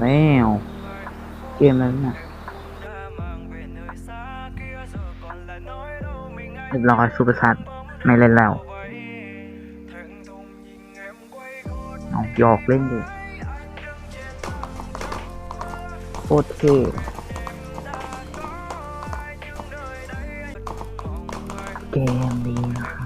แล้ว เกมนั้นน่ะเรียบร้อยซูเปอร์ซัดไม่เล่นแล้วเอาหยอกเล่นดิโคตรเท่เกมดีนะครับ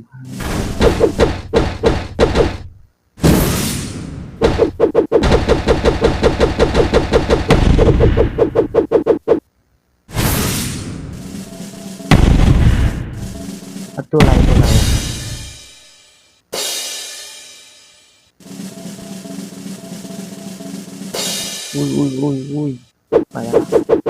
เรื่องภาพเอาตัวอ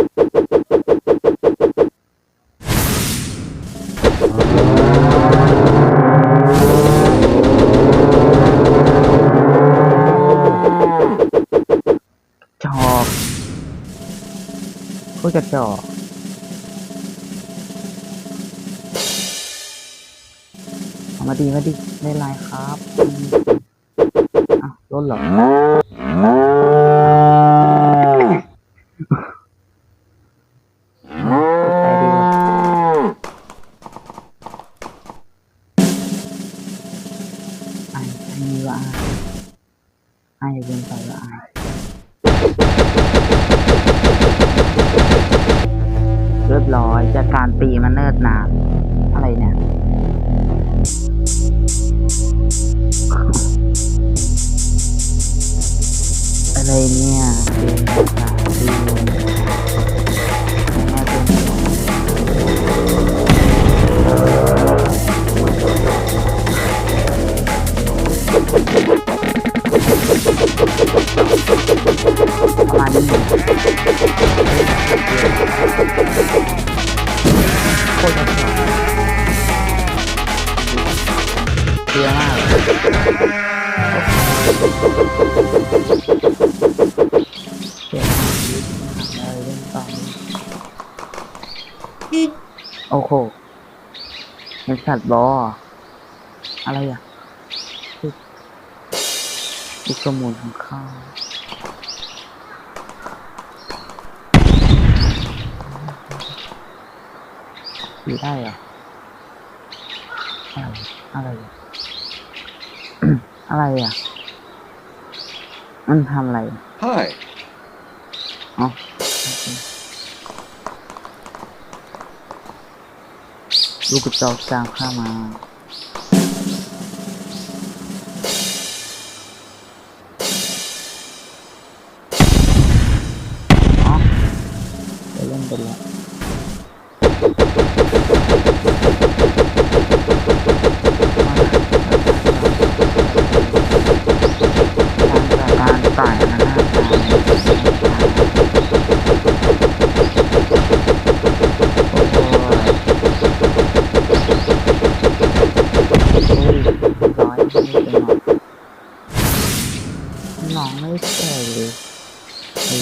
ตรกระจอกเอามาดีมาดีไม่เป็นไรครับอืมอ้าวรถเหรอไปดีกว่าไอ้ไอ้นี่ว่าไอ้เป็นไปว่าไอ้ เรียบร้อยจากการตีมันเนิดนานอะไรเนี่ย อะไรเนี่ยเกม เยอะมากโอ้โหเป็นสัตว์บออะไรอะอีกมูลของข้าวอยู่ได้เหรออะไรอะไร อะอะไรอะ มันทำอะไร Hi. อ๋อ ลูกกระจอกจางข้ามา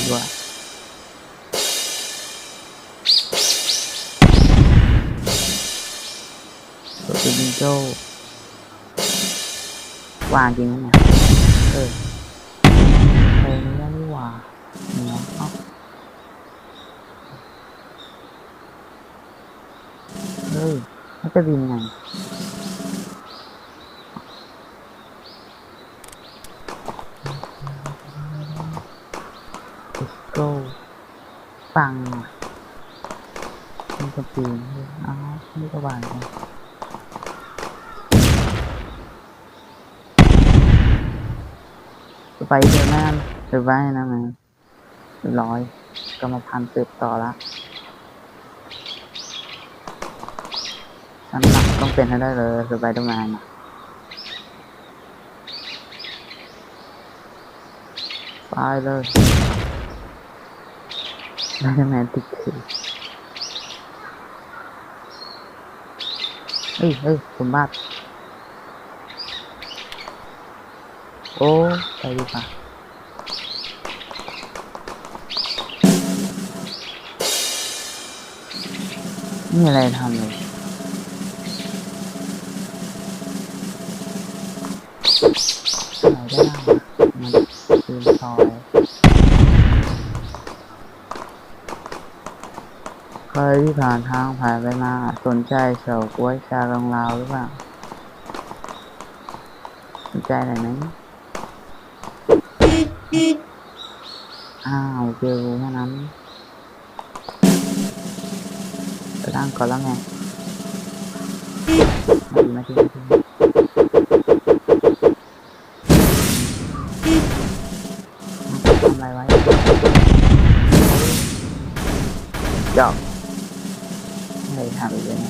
ดีกว่าตัวเป็นโจ้วางจริงไหมเนี่ยเออเพลงนี้นี่หว่าเนื้อเอ้าเฮ้ยมันจะบินไงดิสโก้ ฟังอะมันจะปีนเอ้าไม่ก็วางกันไปเถอะนั่นเดี๋ยวไปนะแมันร้อยกรรมพันธุ์สืบต่อละน้ำหนักต้องเป็นให้ได้เลยสไปเดอร์แมนไปเลย สไปเดอร์แมนติดถือเฮ้ยเฮ้ยคุณบ้าโอ้ไปดีกว่านี่อะไรทำเลยไหนได้มันคืนซอย ครที่ผ่านทางผ่านไปมาสนใจเฉาก้วยชาลองลาวหรือเปล่าสนใจหน่อยไหมอ้าวเจอแค่นั้นไปตั้งก่อนแล้วไงมาดีมาดีมาดีทำอะไรไว้จอก ไม่ทำเลย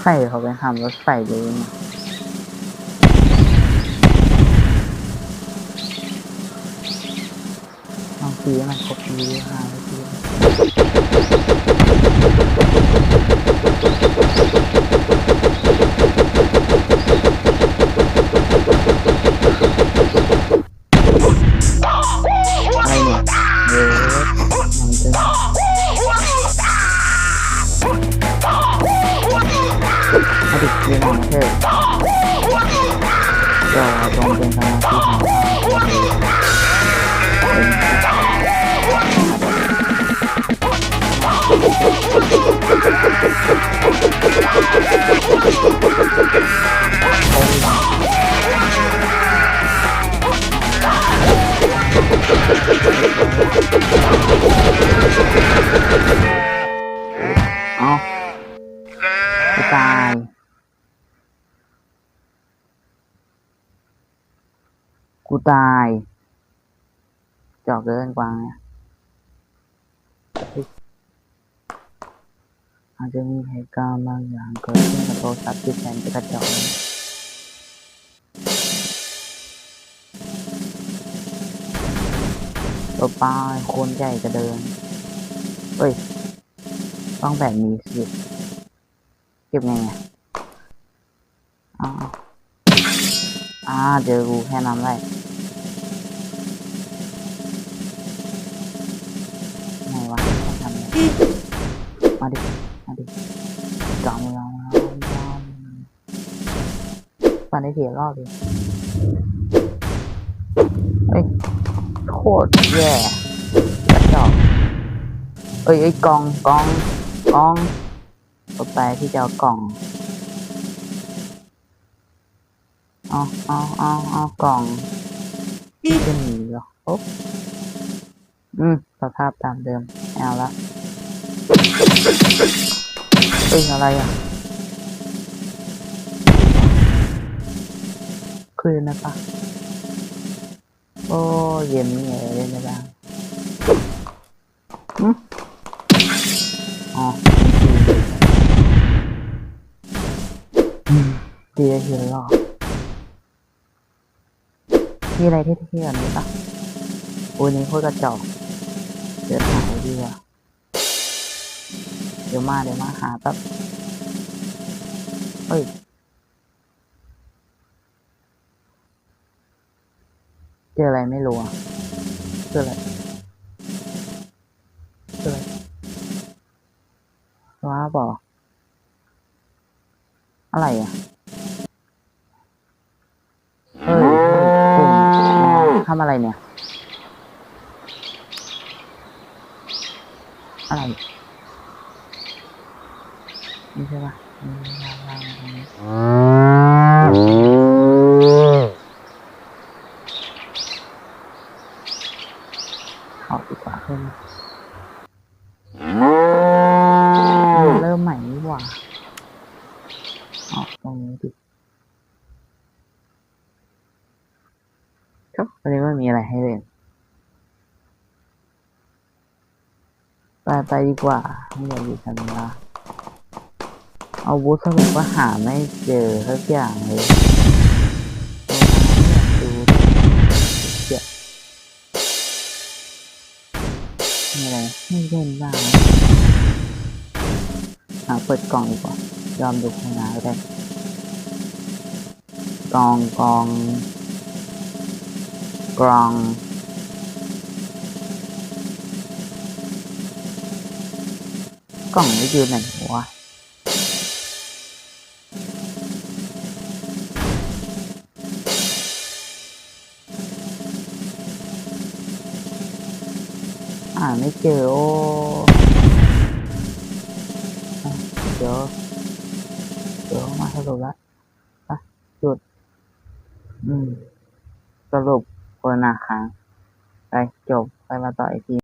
ใครเขาไปทำรถไฟเลยเนี่ยลองซีให้มันครบทีค่ะ เรียนของเกูตาย จอกเกินกวางเนี่ยอาจจะมีเหตุการณ์บางอย่างเกิดขึ้นกับโทรศัพท์ที่แสนจะกระจอกต่อไปคนใหญ่จะเดิน เฮ้ย ต้องแบบนี้สิเก็บไงไงอ้าวอ่าเจอกูแค่นั้นแหละ มาดิ มาดิจอมเราจอมปันได้เสียรอบดิเฮ้ยโคตรแย่กระจอกเอ้ยเอ้ยกองกองกองต่อไปที่จะเอากล่องเอาเอาเอาเอากล่องจะหนีเหรอโอ๊บอืมสภาพตามเดิมเอาละ เอ้ยอะไรอะ คืนนะปะโอ้เย็นนี่เล่นไม่ได้อืมอ๋ออืมดีได้ทีละรอมีอะไรที่เที่ยวนี้ปะโอ้ยนี่โคตรกระจอกเดี๋ยวหาดีกว่า เดี๋ยวมาเดี๋ยวมาหาแป๊บเฮ้ยเจออะไรไม่รู้อะเจออะไรเจออะไรว้าบออะไรอะเฮ้ยผมทำอะไรเนี่ย อะไร อใช่ปะวางๆตรอาดีกว่าเพิ่มเริ่มใหม่นี่หว่าออกตรงนี้ดิครับวันนี้มีอะไรให้เล่นไปไปดีกว่าไม่อยากอยู่กันแล้ อาวุธสรุปว่าหาไม่เจอสักอย่างเลยโอ้ยอยากดูเจ็บมีอะไรไม่เล่นบ้างหาเปิดกล่องดีกว่ายอมดูข้างหน้าก็ได้กองกองกรองกล่องไม่อยู่ไหนวะ อ่าไม่เจอโอ้เดี๋ยวเดี๋ยวมาสรุปละอะหยุด อืม สรุปคนาค้างไปจบ ไปมาต่ออีกที